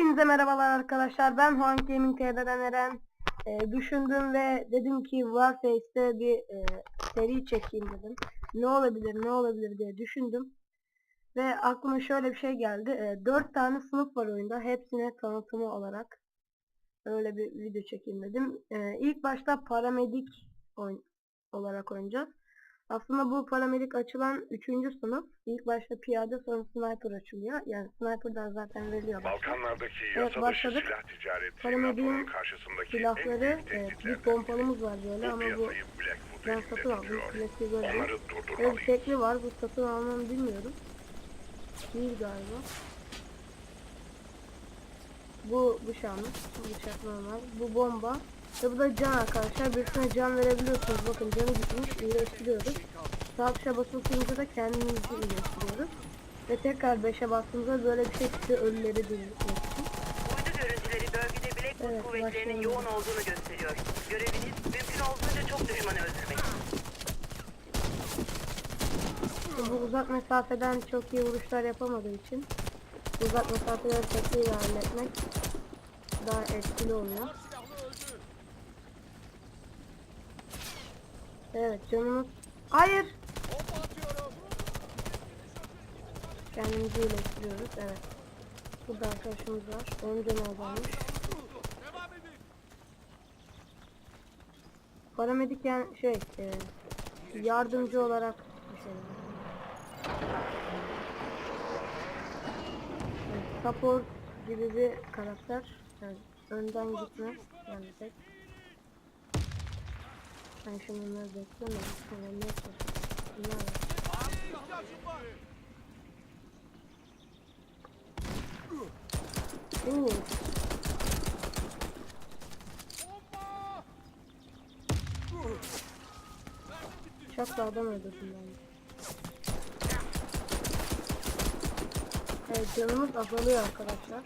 Hepinize merhabalar arkadaşlar. Ben Huan Gaming TV'den Eren. Ee, düşündüm ve dedim ki Warface'te bir e, seri çekeyim dedim. Ne olabilir ne olabilir diye düşündüm. Ve aklıma şöyle bir şey geldi. E, 4 tane sınıf var oyunda. Hepsine tanıtımı olarak öyle bir video çekeyim dedim. E, ilk başta paramedik oyun olarak oynayacağız. Aslında bu paramedik açılan 3. sınıf. İlk başta piyade sonra sniper açılıyor. Yani sniper'dan zaten veriliyor. Balkanlardaki Evet, yasa dışı silah ticareti NATO'nun karşısındaki Silahları e, bir pompalımız var böyle Bu ama bu ben satın aldım. Klasiği böyle Böyle bir tekli var. Bu satın almamı bilmiyorum. Değil galiba. Bu bıçağımız. Bu bıçak normal. Bu bomba. Ve bu da can arkadaşlar. Birisine can verebiliyorsunuz. Bakın canı gitmiş. İyileştiriyoruz. Sağ tuşa basılı tutunca da kendimizi iyileştiriyoruz. Ve tekrar 5'e bastığımızda böyle bir şey. Ölüleri diriltmek için. Uydu görüntüleri bölgede Blackwood Evet, kuvvetlerinin başlayalım. yoğun olduğunu gösteriyor. Göreviniz mümkün olduğunca çok düşmanı öldürmek. Bu uzak mesafeden çok iyi vuruşlar yapamadığı için uzak mesafeleri tekliyle halletmek daha etkili oluyor. Evet canımız... Hayır! Kendimizi iyileştiriyoruz evet. Burada arkadaşımız var. Onun canı azalmış. Paramedik yani şey e, yardımcı olarak bir şey. Evet, Support gibi bir karakter. Yani önden gitmez. Yani tek. Ben şimdi bunları bekliyorum. Sonra ne yapacağım? Bunlar var. Oo. Çok adam öldürdüm ben. Evet canımız azalıyor arkadaşlar.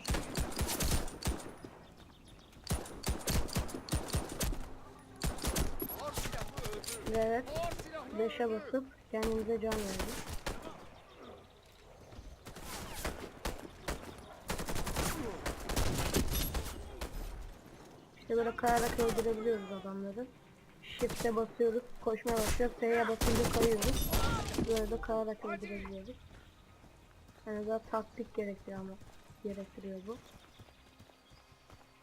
Ve Evet. 5'e basıp kendimize can verdik. İşte böyle kayarak öldürebiliyoruz adamları. Shift'e basıyoruz, koşmaya başlıyoruz, T'ye basınca kayıyoruz. Böyle de kayarak öldürebiliyoruz. Yani daha taktik gerektiriyor ama gerektiriyor bu.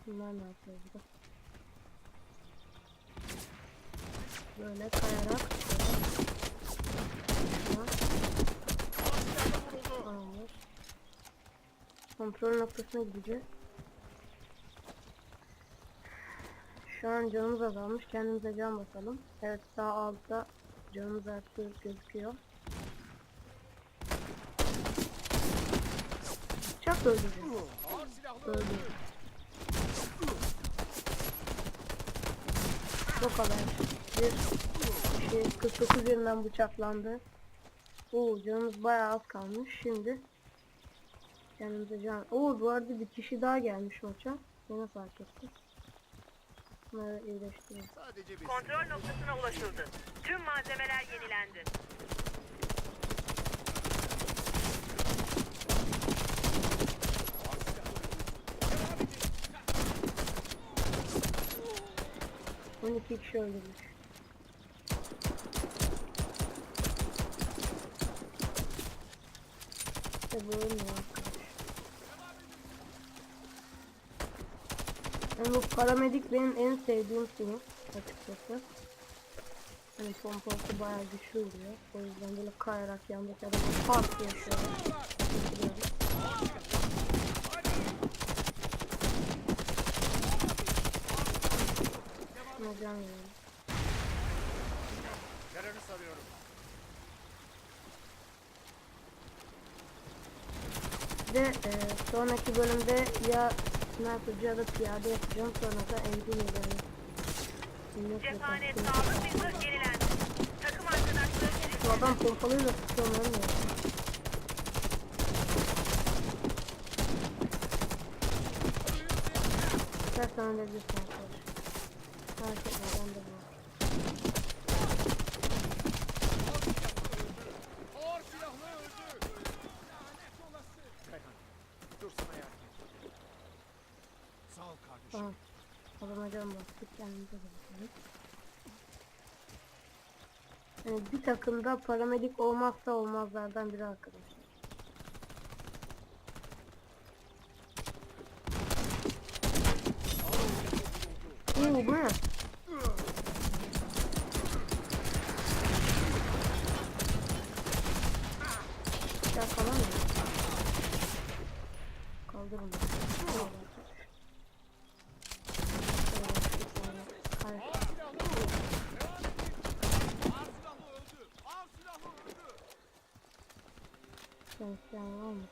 Bunlar ne yapıyor burada? Böyle kayarak. Tamamdır. Kontrol noktasına gideceğiz. Şu an canımız azalmış. Kendimize can basalım. Evet sağ altta canımız arttı gözüküyor. Çok öldürüyor. Öldü. Bu kadar. Bir şey 49 yerinden bıçaklandı. Oo canımız bayağı az kalmış. Şimdi kendimize can. Oo bu arada bir kişi daha gelmiş maça. Yine fark ettim. Bunları iyileştirelim. Kontrol noktasına ulaşıldı. Tüm malzemeler yenilendi. On iki kişi öldürmüş. İşte bu ölmüyor arkadaş. Yani bu paramedik benim en sevdiğim sınıf açıkçası. Hani pompası bayağı güçlü oluyor. O yüzden böyle kayarak yandaki adamı pat diye Ve e, sonraki bölümde ya sniperci ya da piyade yapacağım. Sonra da engineer'ları. Cephanet sağlık ve zırh yenilendi. Takım arkadaşları Bu adam pompalıyla tutuyor mu ölmüyor. İstersen ölebilirsin arkadaş. Fark etme bende Bakalım. Yani bir takımda paramedik olmazsa olmazlardan biri arkadaşlar. Oo bu ne? Ya falan mı? Kaldır onu. Karşı. Var mı?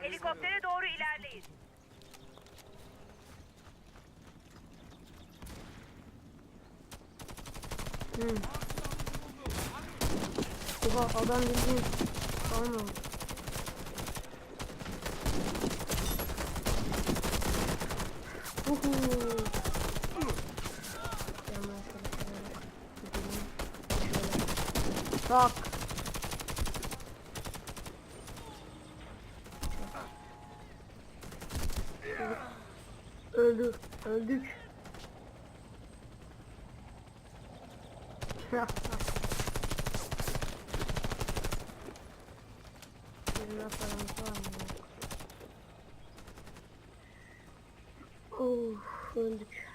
Helikoptere doğru ilerleyin. Hı. Oha adam bildiğin falan oldu. Uhu. Tak. Öldü. Öldük. Birine paramız var mı? Of öldük.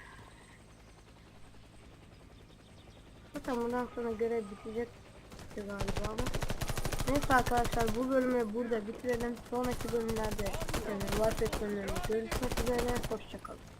Zaten bundan sonra görev bitecek galiba ama. Neyse arkadaşlar bu bölümü burada bitirelim. Sonraki bölümlerde yani Warfare bölümlerinde görüşmek üzere. Hoşçakalın.